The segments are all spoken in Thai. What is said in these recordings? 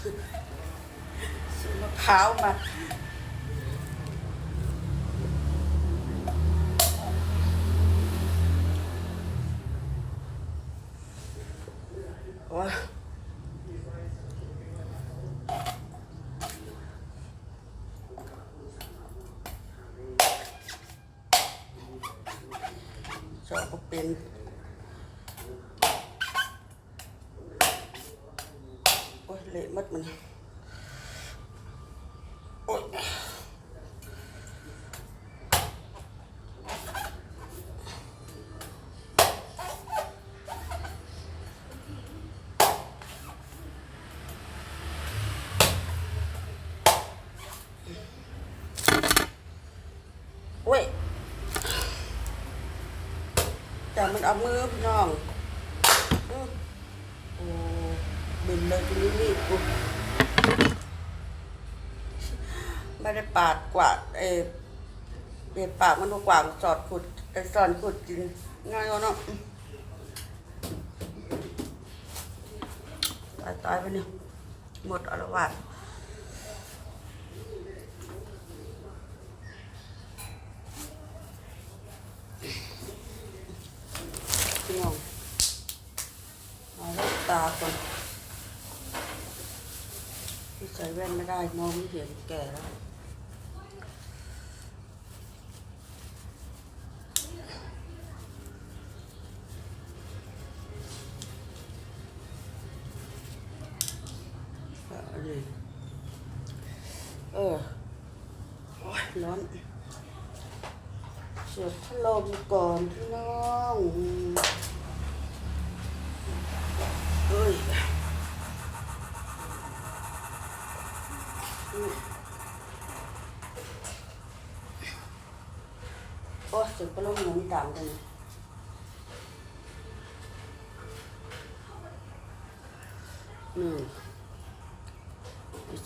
ซื้อมะพร้าวมา มันเอามือพี่น้องโอ้บินเลยทีนี้นี่กูไม่ได้ปาดกวาดเอเปียปากมันกวางสอดขุดไอสอนขุดกินง่ายเนาะตายตายไปเนี่ยหมดอรวาสพี่น้องเอาลูกตาก่อนที่ใส่แว่นไม่ได้มองไม่เห็นแก่แล้วอันนี้เออโอ้ยร้อนเสียบพัดลมก่อนพี่น้องเฮ้ยอืม โอ้จุดก็ล้มหนุนตามกันนี่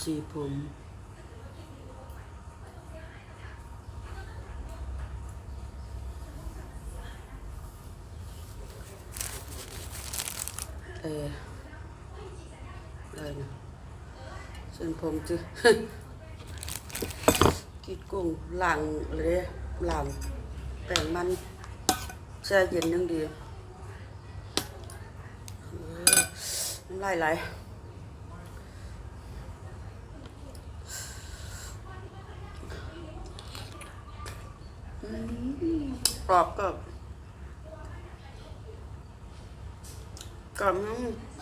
สีผมเออเลยนะ เส้นผมจีกิดกุ้งหลังเลยหลังแต่งมันแช่เย็นยังดีเออน้ำลายไหลกรอบก็กรอบน้ำ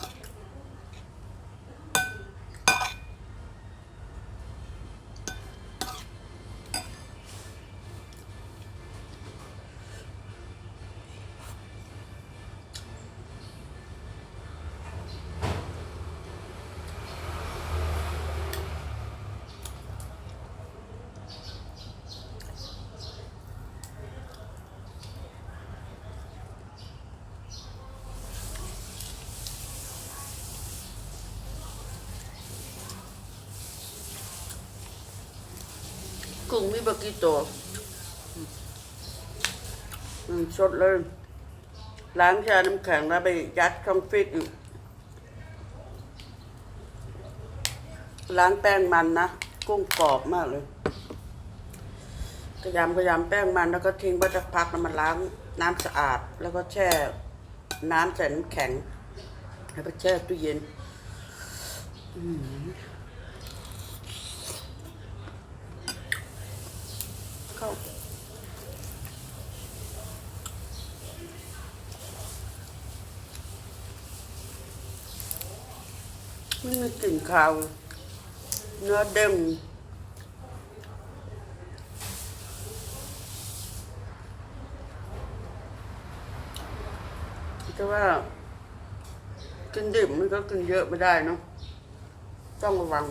กุ้งมีบกี่ตัวสดเลย ล้างชาน้ำแข็งแล้วไปยัดช่องฟิตอยู่ล้างแป้งมันนะ กุ้งกรอบมากเลยกระยำกระยำแป้งมันแล้วก็ทิ้งไว้สักพักแล้วมันล้างน้ำสะอาด แล้วก็แช่น้ำใส่น้ำแข็ง แล้วก็แช่ตู้เย็น ไม่มีกลิ่นคาวเนื้อเด้งแต่ว่ากินดิบมันก็กินเยอะไม่ได้เนาะต้องระวัง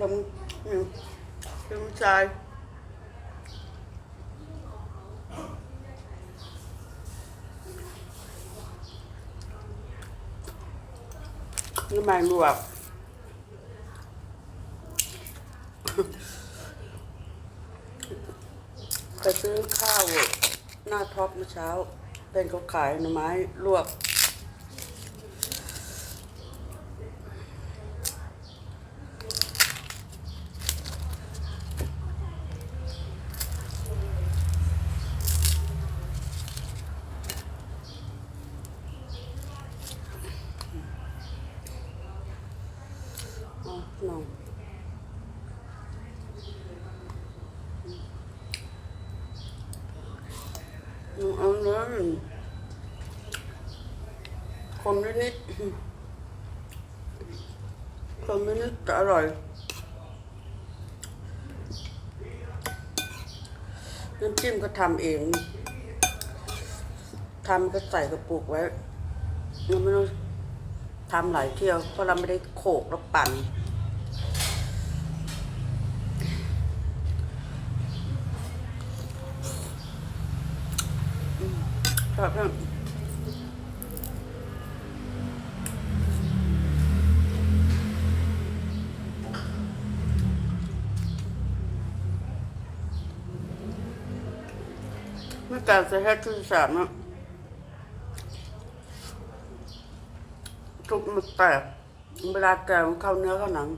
ลงลงชายนี่มันบวกไปซื้อข้าวหน้าท็อปเมื่อเช้า เป็นเขาขายหน่อไม้ลวก มนิดๆคมนิดๆแต่อร่อยน้ำจิ้มก็ทำเองทำก็ใส่กระปุกไว้ยังไม่ต้องทำหลายเที่ยว เพราะเราไม่ได้โขกแล้วปั่นครับครับไม่การจะให้ที่สามนะทุกมันแตกเวลาแกงเข้าเนื้อเข้าหนัง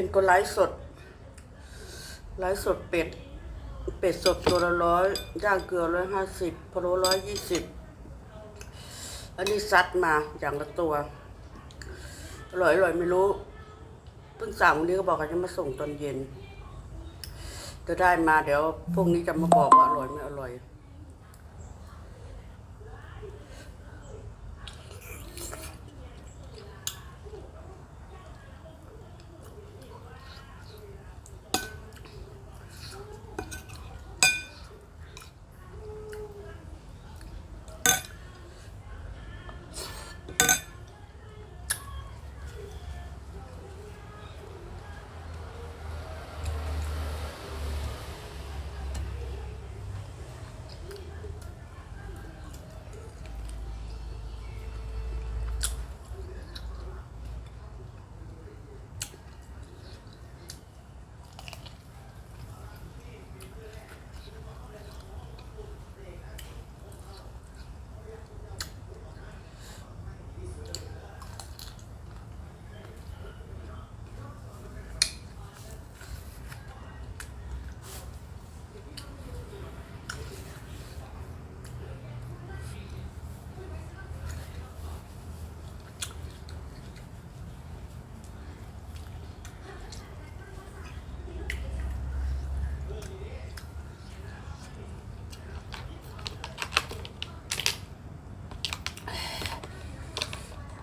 เป็นคนไลฟ์สด ไลฟ์สดเป็ด เป็ดสดตัวละร้อยย่างเกลือร้อยห้าสิบพะโล้ร้อยยี่สิบอันนี้ซัดมาอย่างละตัว อร่อยอร่อยไม่รู้ เพิ่งสั่งวันนี้ก็บอกว่าจะมาส่งตอนเย็น จะได้มาเดี๋ยวพรุ่งนี้จะมาบอกว่าอร่อยไม่อร่อย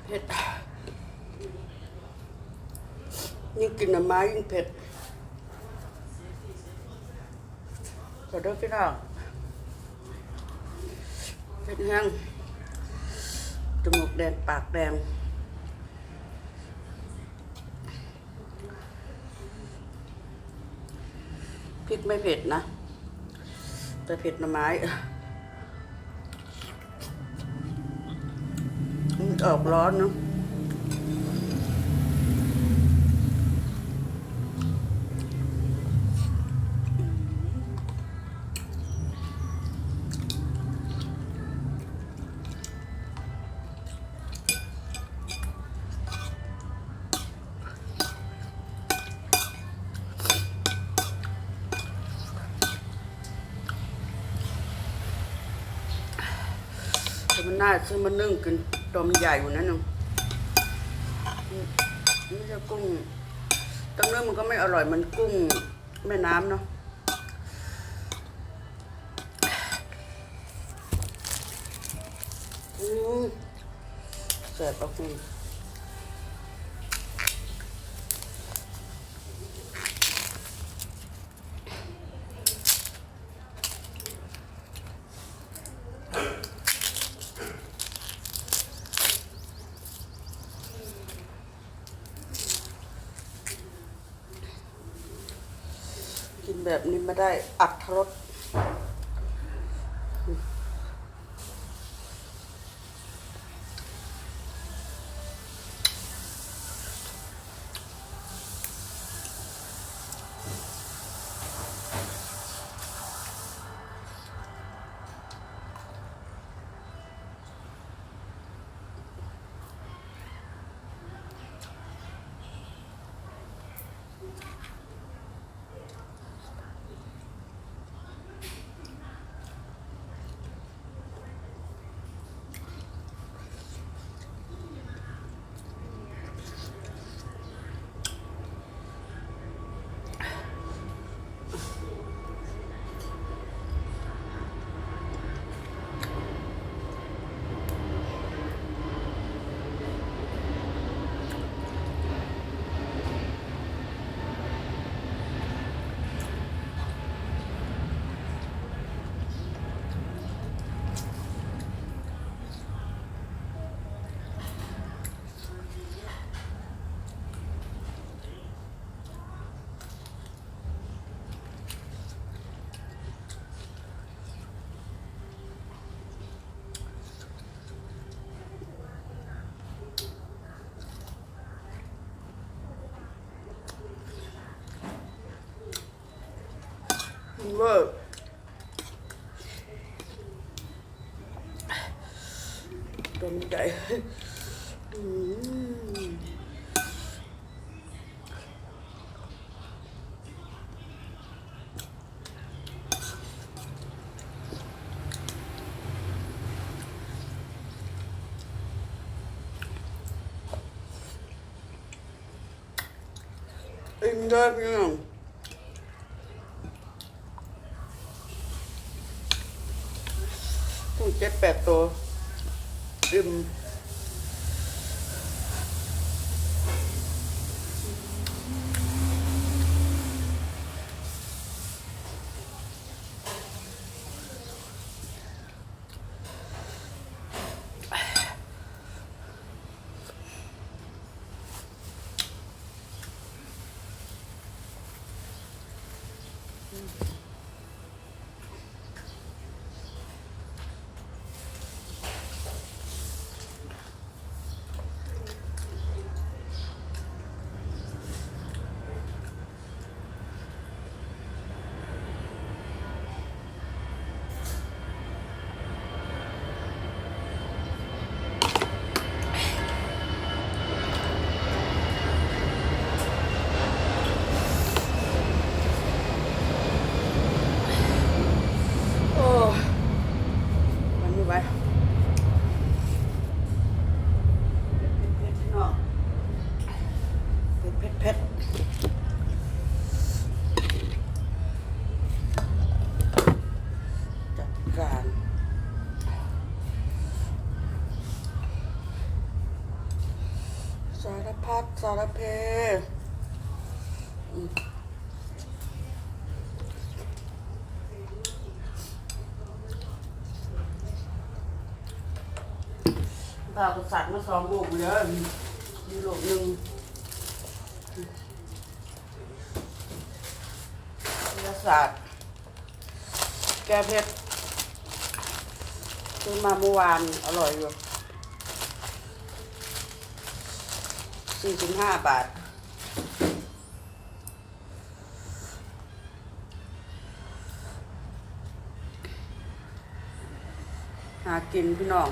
เผ็ดยิ่งกินหน่อไม้ยิ่งเผ็ดขอโทษพี่น้องเผ็ดแห้งจมูกแดงปากแดงพริกไม่เผ็ดนะ แต่เผ็ดหน่อไม้ ออกร้อนเนาะมันน่าซื้อมานึ่งกิน ตัวมันใหญ่อยู่นั่นนึงนี่จะกุ้งตรงเนื้อมันก็ไม่อร่อยมันกุ้งแม่น้ำเนาะอืมเสร็จแล้วคุณ แบบนี้ไม่ได้อัดรส เวอร์ตัวมันใหญ่อืมอิ่มด้วยพี่น้อง กุ้งเจ็ดแปดตัวดื่มโอ้มันไม่ไหวเผ็ดๆพี่น้องเผ็ดเผ็ดๆจัดการสาร พัดสารเพอืมพาก็สัตว์มาสองลูกเลยมีลูกหนึ่งวิทยาศาสตร์แก้เผ็ดซื้อมาเมื่อวานอร่อยอยู่ สี่สิบห้าบาท หากินพี่น้อง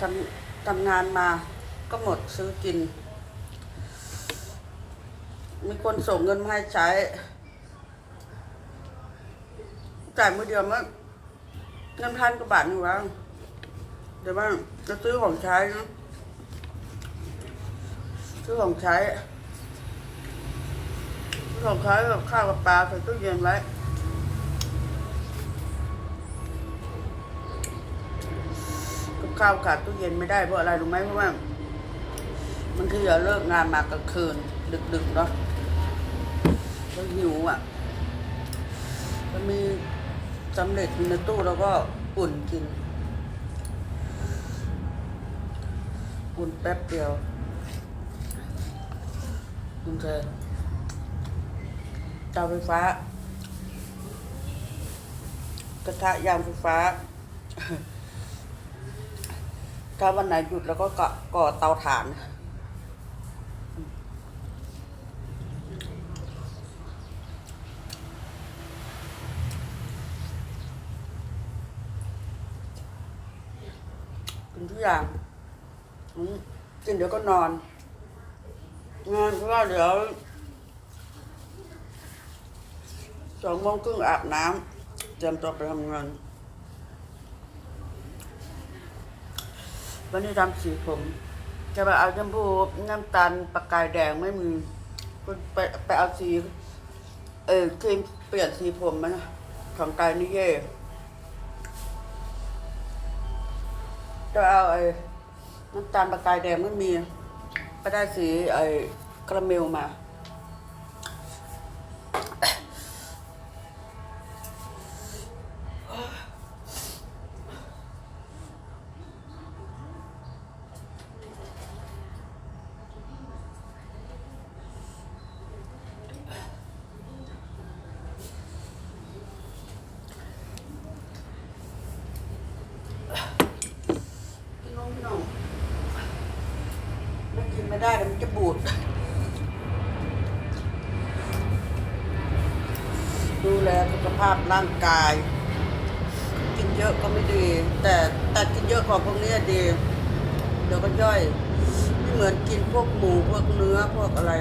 ทำทำงานมาก็หมดซื้อกิน มีคนส่งเงินมาให้ใช้ จ่ายมือเดียวมั้งเงินพันกว่าบาทนี่วะเดี๋ยวว่าจะซื้อของใช้นะ ซื้อของใช้ซื้อของใช้กับข้าวกับปลาใส่ตู้เย็นไว้กับข้าวขาดตู้เย็นไม่ได้เพราะอะไรรู้ไหมเพราะว่ามันคืออย่าเลิกงานมากลางคืน ดึกๆเนาะแล้วหิวอะมันมีสำเร็จในตู้แล้วก็อุ่นกิน อุ่นแป๊บเดียว อุ่นเธอเตาไฟฟ้า กระทะยางไฟฟ้า ถ้าวันไหนหยุดแล้วก็ก่อกอเตาถ่านกินทุกอย่างกินเดี๋ยวก็นอน งานเพราะว่าเดี๋ยวสองโมงครึ่งอาบน้ำเตรียมตัวไปทำงานวันนี้ทำสีผม จะไปเอาแชมพูน้ำตาลประกายแดงไม่มีไปไปเอาสี เออครีมเปลี่ยนสีผมมนะของกายนิเย่จะเอาไอ้น้ำตาลประกายแดงไม่มี ก็ได้สีไอ้คราเมลมา พี่น้องพี่น้องไม่กินไม่ได้เดี๋ยวมันจะบูดดูแลสุขภาพร่างกาย กินเยอะก็ไม่ดี แต่แต่กินเยอะของพวกนี้ดี เดี๋ยวก็ย่อย ไม่เหมือนกินพวกหมูพวกเนื้อพวกอะไร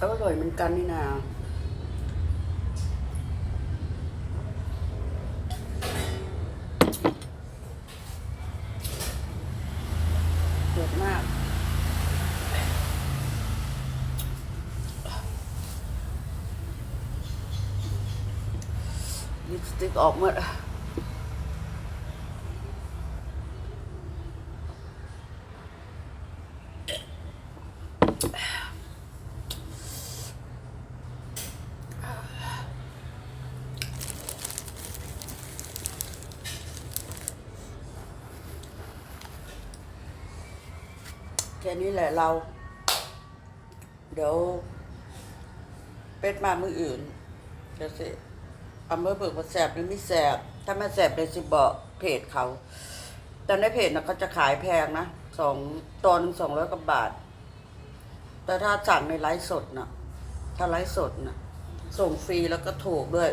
อร่อยเหมือนกันนี่นาเดือดมากลิปสติกออกหมด ค่นี้แหละเรา เดี๋ยว เป็ดมามืออื่นเดี๋ยวสิอำเภอเบิกว่าแสบหรือไม่แสบ ถ้าไม่แสบเลยสิบอกเพจเขา แต่ในเพจนะเขาจะขายแพงนะสองตอนสองร้อยกว่าบาท แต่ถ้าสั่งในไลฟ์สดนะถ้าไลฟ์สดนะส่งฟรีแล้วก็ถูกด้วย